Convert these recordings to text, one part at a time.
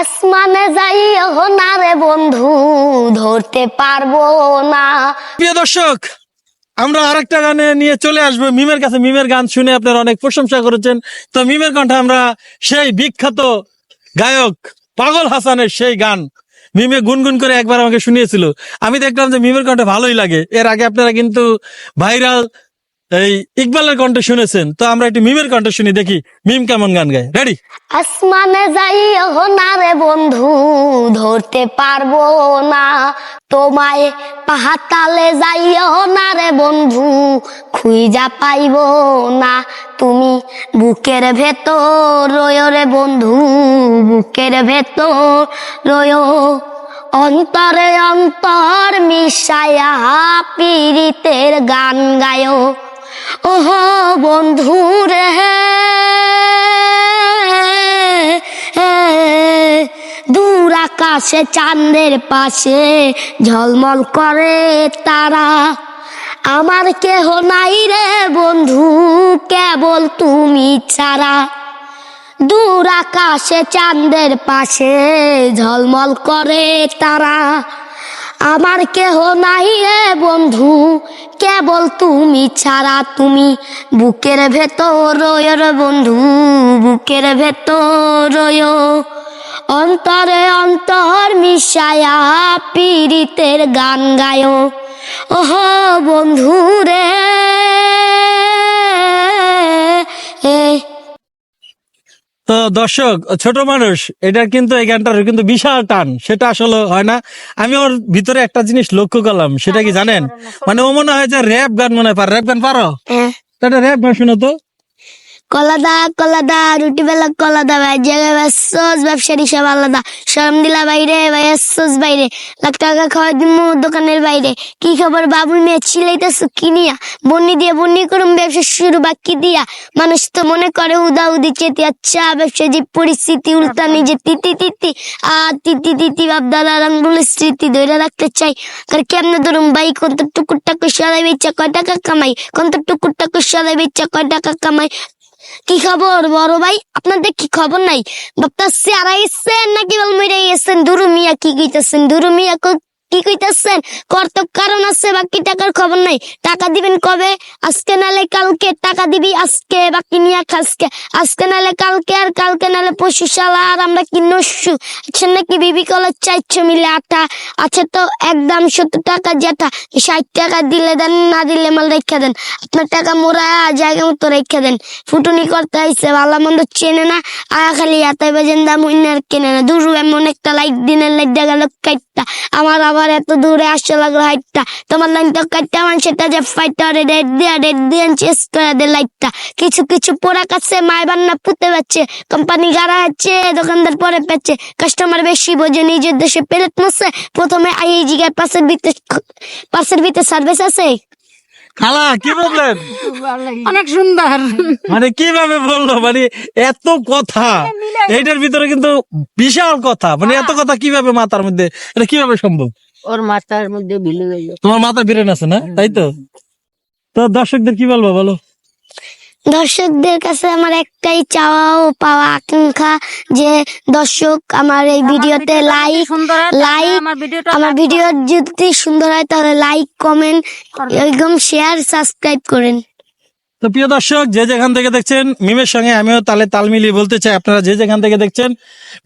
আসমানে যাই না রে বন্ধু, ধরতে পারব না। প্রিয় দর্শক, আমরা আরেকটা গানে নিয়ে চলে আসব। মিমের কাছে মিমের গান শুনে অনেক প্রশংসা করেছেন। তো মিমের কণ্ঠে আমরা সেই বিখ্যাত গায়ক পাগল হাসানের সেই গান মিমে গুনগুন করে একবার আমাকে শুনিয়েছিল। আমি দেখলাম যে মিমের কণ্ঠে ভালোই লাগে। এর আগে আপনারা কিন্তু ভাইরাল এই ইকবালের কণ্ঠে শুনেছেন, তো আমরা একটু মিমের কণ্ঠে শুনি, দেখি মিম কেমন গান গায়। রেডি আসমানে যাই না রে বন্ধু, ধরতে পারব না। তোমায় পাহাতালে যাইও না রে বন্ধু, খুঁজা পাইব না। তুমি বুকের ভেতর রয় রে বন্ধু, বুকের ভেতর রয়। অন্তরে অন্তর মিশায়া পীড়িতের গান গায়। ওহ বন্ধু রে। দূর আকাশে, চাঁদের পাশে ঝলমল করে তারা। আমার কেহ নাই রে বন্ধু, কেবল তুমি ছাড়া। দূর আকাশে, চাঁদের পাশে ঝলমল করে তারা। আমার কেহ নাই রে বন্ধু। কেবল তুমি ছাড়া তুমি। বুকের ভেতর বন্ধু, বুকের ভেতর অন্তরে অন্তর মিশায়া পীড়িতের গান গায়। ওহ বন্ধু রে। তো দর্শক ছোট মানুষ এটার কিন্তু এই গানটার কিন্তু বিশাল টান সেটা আসলে হয় না। আমি ওর ভিতরে একটা জিনিস লক্ষ্য করলাম সেটা কি জানেন? মানে ও মনে হয় যে র্যাপ গান মনে হয় পার র্যাপ গান পারো? হ্যাঁ। তো একটা র্যাপ গান শুনো তো। কলাদা কলাদা রুটি বেলা কলাদা ভাই। জায়গায় ব্যস্তস ব্যবসায়ী সব আলাদা। শরম দিলা বাইরে, ভাই আসছোস বাইরে। লাখ টাকা খাওয়া দিমু দোকানের বাইরে। কি খবর, বাবুল মেয়ে? ছিলাইতেছো কি নিয়া? বন্নি দিয়ে বন্নি করুম, ব্যবসা শুরু বাকি দিয়া। মানুষ তো মনে করে, উদা উদি চেতি আচ্ছা ব্যবসা যে পরিস্থিতি উল্টা নিজে তিতি তিতি। আর তিতি তিতি বাপ দাদা রঙ্গুলের স্মৃতি ধরে রাখতে চাই। কার কেমনে ধরুম, ভাই কোন টুকুর টাকা সারাই বেচা কয় টাকা কামাই? কোন তো টুকুর টাকা সারাই বেচা কয় টাকা কামাই? কি খবর বড় ভাই? আপনাদের কি খবর নাই? বাপ্তা সারা এসছেন নাকি বল মরে গেছেন? দুরু মিয়া কি কইতেছেন? দুরু মিয়া ক- কইতেছেন? কর্তব কারণ আছে, বাকি টাকার খবর নাই। টাকা দিবেন কবে? আজকে নালে কালকে। টাকা দিবি আজকে, বাকি নিয়ে খাসকে আজকে নালে কালকে আর কালকে নালে পশু শালা আর আমরা কি নস্যু? আচ্ছা নাকি বিবি কলের চাইছো মিলে আটা? আছে তো একদম সত্তর টাকা যেটা ষাট টাকা দিলে দেন, না দিলে মাল রেখে দেন? আপনার টাকা মোরা জায়গা মতো রেখে দেন। ফুটুনি করতে আইসে ভালো মন্দ চেনে না। আয়া খালি এত বেজেন দাম উইনার কেনে না। দূর এমন একটা লাইট দিনের লাইট দেখা গেল কাইটটা। আমার আবার এত দূরে আসতে লাগল হাইটটা। তোমার লাইন তো কাইটটা আমার সেটা যে ফাইটটা রেড দিয়া রেড দিয়ে চেস করে দে লাইটটা কিছু কিছু পোড়া কাছে মায় বান্না পুঁতে পাচ্ছে কোম্পানি গাড়া হচ্ছে, দোকানদার পরে পাচ্ছে। কাস্টমার বেশি বোঝে, নিজের দেশে পেলেট মাসে প্রথমে আই জিগার পাশের ভিতরে পাশের ভিতরে সার্ভিস আছে? খালা কি বললেন? অনেক সুন্দর। মানে কীভাবে বলল? মানে এত কথা। এইটার ভিতরে কিন্তু বিশাল কথা। মানে এত কথা কীভাবে মাথার মধ্যে এটা কীভাবে সম্ভব? ওর মাথার মধ্যে গেল। তোমার মাথা বিরেন আছে না? তাই তো? তো দর্শকদের কি বলব বলো? দর্শকদের কাছে আমার একটাই চাওয়া ও পাওয়া আকাঙ্ক্ষা যে দর্শক আমার এই ভিডিওতে লাইক লাইক আমার আমার ভিডিও যদি সুন্দর হয় তাহলে লাইক কমেন্ট একদম শেয়ার সাবস্ক্রাইব করেন। তো প্রিয় দর্শক যে যেখান থেকে দেখছেন মিমের সঙ্গে আমিও তালে তাল মিলিয়ে বলতে চাই আপনারা যে যেখান থেকে দেখছেন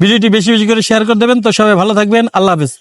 ভিডিওটি বেশি বেশি করে শেয়ার করে দেবেন। তো সবাই ভালো থাকবেন আল্লাহ হাফেজ।